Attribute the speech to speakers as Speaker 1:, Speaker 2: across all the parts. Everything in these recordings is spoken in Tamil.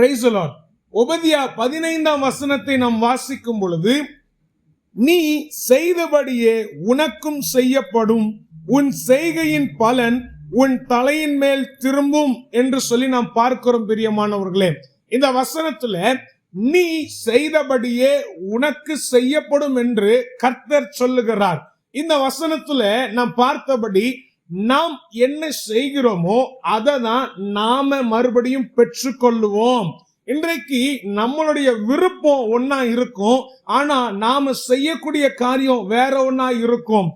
Speaker 1: பிரைசலான் ஒபதியா உபதியா பதினைந்தாம் வசனத்தை நாம் வாசிக்கும் பொழுது நீ செய்தபடியே உனக்கும் செய்யப்படும். உன் செய்கையின் பலன் உன் தலையின் மேல் திரும்பும். என்று சொல்லி நாம் பார்க்கிறோம் பிரியமானவர்களே. இந்த வசனத்துல நீ செய்தபடியே உனக்கு செய்யப்படும் என்று கர்த்தர் சொல்லுகிறார். இந்த வசனத்துல நாம் பார்த்தபடி நாம் என்ன செய்கிறோமோ அதை தான் நாம மறுபடியும் பெற்றுக்கொள்ளுவோம். இன்றைக்கு நம்மளுடைய விருப்பம் ஒன்னா இருக்கும் ஆனா நாம செய்யக்கூடிய காரியம் வேற ஒன்னா இருக்கும்.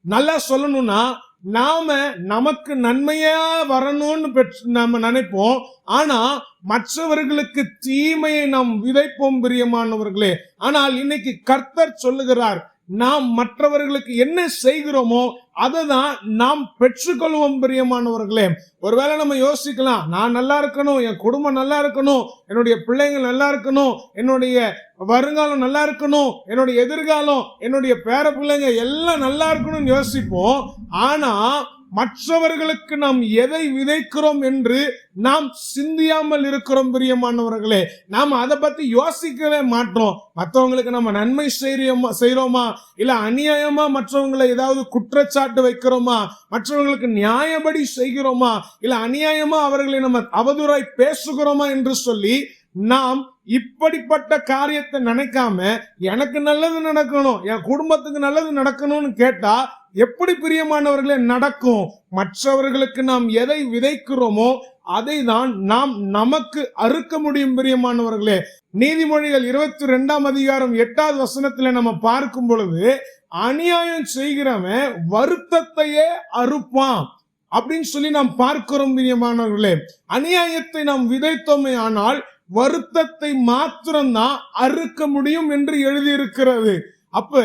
Speaker 1: நல்லா சொல்லணும்னா நாம நமக்கு நன்மையா வரணும்னு பெற்று நம்ம நினைப்போம் ஆனா மற்றவர்களுக்கு தீமையை நாம் விதைப்போம் பிரியமானவர்களே. ஆனால் இன்னைக்கு கர்த்தர் சொல்லுகிறார் நாம் மற்றவர்களுக்கு என்ன செய்கிறோமோ அதை தான் நாம் பெற்றுக்கொள்வோம் பிரியமானவர்களே. ஒருவேளை நம்ம யோசிக்கலாம் நான் நல்லா இருக்கணும் என் குடும்பம் நல்லா இருக்கணும் என்னுடைய பிள்ளைங்கள் நல்லா இருக்கணும் என்னுடைய வருங்காலம் நல்லா இருக்கணும் என்னுடைய எதிர்காலம் என்னுடைய பேர பிள்ளைங்க எல்லாம் நல்லா இருக்கணும்னு யோசிப்போம். ஆனால் மற்றவர்களுக்கு நாம் எதை விதைக்கிறோம் என்று நாம் சிந்தியாமல் இருக்கிறோம் பிரியமானவர்களே. நாம் அதை பத்தி யோசிக்கவே மாட்டோம். மற்றவங்களுக்கு நம்ம நன்மை செய்யறோமா செய்யறோமா? இல்ல அநியாயமா மற்றவங்களை ஏதாவது குற்றச்சாட்டு வைக்கிறோமா? மற்றவங்களுக்கு நியாயப்படி செய்கிறோமா? இல்ல அநியாயமா அவர்களை நம்ம அவதூறாய் பேசுகிறோமா என்று சொல்லி நாம் இப்படிப்பட்ட காரியத்தை நினைக்காம எனக்கு நல்லது நடக்கணும் என் குடும்பத்துக்கு நல்லது நடக்கணும்னு கேட்டா எப்படி பிரியமானவர்களே நடக்கும்? மற்றவர்களுக்கு நாம் எதை விதைக்கிறோமோ அதை தான் நாம் நமக்கு அறுக்க முடியும் பிரியமானவர்களே. நீதிமொழிகள் இருபத்தி ரெண்டாம் அதிகாரம் எட்டாவது வசனத்துல நம்ம பார்க்கும் பொழுது அநியாயம் செய்கிறவன் வருத்தத்தையே அறுப்பான் அப்படின்னு சொல்லி நாம் பார்க்கிறோம் பிரியமானவர்களே. அநியாயத்தை நாம் விதைத்தோமே ஆனால் வருத்தத்தை மாத்திரம்தான் அறுக்க முடியும் என்று எழுதியிருக்கிறது. அப்ப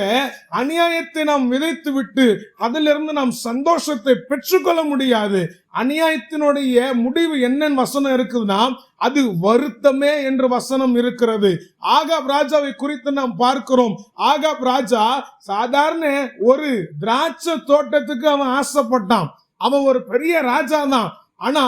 Speaker 1: அநியாயத்தை நாம் விதைத்து விட்டு அதிலிருந்து நாம் சந்தோஷத்தை பெற்றுக்கொள்ள முடியாது. அநியாயத்தினுடைய முடிவு என்னன்னு வசனம் இருக்குதுன்னா அது வருத்தமே என்று வசனம் இருக்கிறது. ஆகாப் ராஜாவை குறித்து நாம் பார்க்கிறோம். ஆகாப் ராஜா சாதாரண ஒரு திராட்சை தோட்டத்துக்கு அவன் ஆசைப்பட்டான். அவன் ஒரு பெரிய ராஜா தான் ஆனா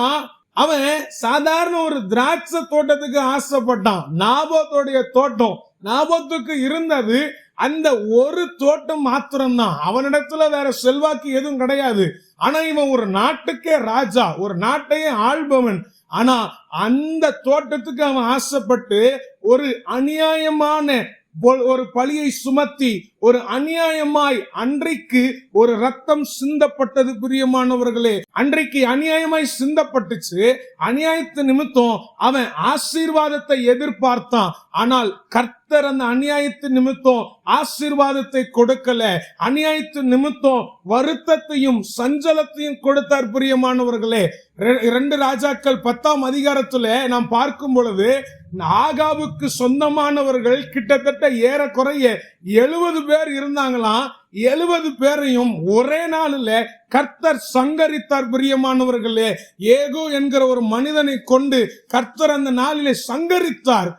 Speaker 1: அவன் சாதாரண ஒரு திராட்சை தோட்டத்துக்கு ஆசைப்பட்டான். நாபோத்துடைய தோட்டம் நாபத்துக்கு இருந்தது அந்த ஒரு தோட்டம் மாத்திரம்தான். அவனிடத்துல வேற செல்வாக்கு எதுவும் கிடையாது. ஆனா இவன் ஒரு நாட்டுக்கே ராஜா ஒரு நாட்டையே ஆள்பவன். ஆனா அந்த தோட்டத்துக்கு அவன் ஆசைப்பட்டு ஒரு அநியாயமான ஒரு பழியை சுமத்தி ஒரு அநியாயமாய் அன்றைக்கு ஒரு ரத்தம் சிந்தப்பட்டது பிரியமானவர்களே. அன்றைக்கு அநியாயமாய் சிந்தப்பட்டுச்சு. அநியாயத்து நிமித்தம் அவன் ஆசீர்வாதத்தை எதிர்பார்த்தான். ஆனால் கர்த்தர் அந்த அநியாயத்து நிமித்தம் ஆசீர்வாதத்தை கொடுக்கல. அநியாயத்து நிமித்தம் வருத்தத்தையும் சஞ்சலத்தையும் கொடுத்தார் பிரியமானவர்களே. ரெ- ராஜாக்கள் பத்தாம் அதிகாரத்துல நாம் பார்க்கும் பொழுது ஆகாவுக்கு சொந்தமானவர்கள் கிட்டத்தட்ட ஏறக்குறைய எழுபது பேர் இருந்தாங்களாம். எழுபது பேரையும் ஒரே நாளில் கர்த்தர் சங்கரித்தார் பிரியமானவர்களே. ஏகோ என்கிற ஒரு மனிதனை கொண்டு கர்த்தர் அந்த நாளிலே சங்கரித்தார்.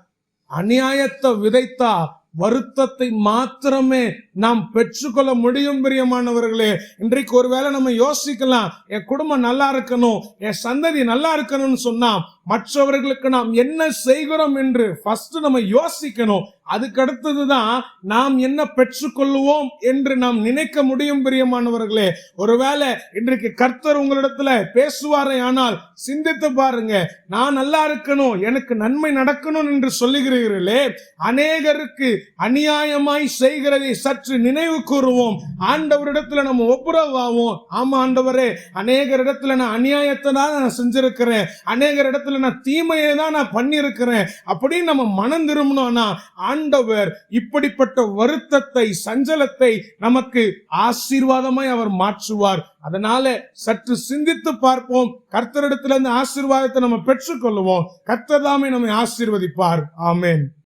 Speaker 1: அநியாயத்தை விதைத்தா வருத்தத்தை மாத்திரமே நாம் பெற்றுக்கொள்ள முடியும் பிரியமானவர்களே. இன்றைக்கு ஒருவேளை நம்ம யோசிக்கலாம் என் குடும்பம் நல்லா இருக்கணும் என் சந்ததி நல்லா இருக்கணும்னு சொன்னா மற்றவர்களுக்கு நாம் என்ன செய்கிறோம் என்று ஃபர்ஸ்ட் நம்ம யோசிக்கணும். அதுக்கு அடுத்ததுதான் நாம் என்ன பெற்றுக்கொள்வோம் என்று நாம் நினைக்க முடியும் பிரியமானவர்களே. ஒருவேளை இன்றைக்கு கர்த்தர் உங்களிடத்துல பேசுவாரே ஆனால் சிந்தித்து பாருங்க. நான் நல்லா இருக்கணும் எனக்கு நன்மை நடக்கணும் என்று சொல்லுகிறீர்களே. அநேகருக்கு அநியாயமாய் செய்கிறதை சற்று நினைவு கூறுவோம். ஆண்டவரிடத்துல நம்ம ஒப்புரவாவோம். ஆமா ஆண்டவரே அநேகர் இடத்துல நான் அநியாயத்தை தான் நான் செஞ்சிருக்கிறேன். அநேகர் இடத்துல நான் தீமையை தான் நான் பண்ணியிருக்கிறேன் அப்படின்னு நம்ம மனம் திரும்பணும்னா ஆண்டவர் இப்படிப்பட்ட வருத்தத்தை சஞ்சலத்தை நமக்கு ஆசீர்வாதமாய் அவர் மாற்றுவார். அதனால சற்று சிந்தித்து பார்ப்போம். கர்த்தரிடத்துல இருந்து ஆசீர்வாதத்தை நம்ம பெற்றுக்கொள்வோம் கர்த்தர் தாமே நம்மை ஆசீர்வதிப்பார். ஆமேன்.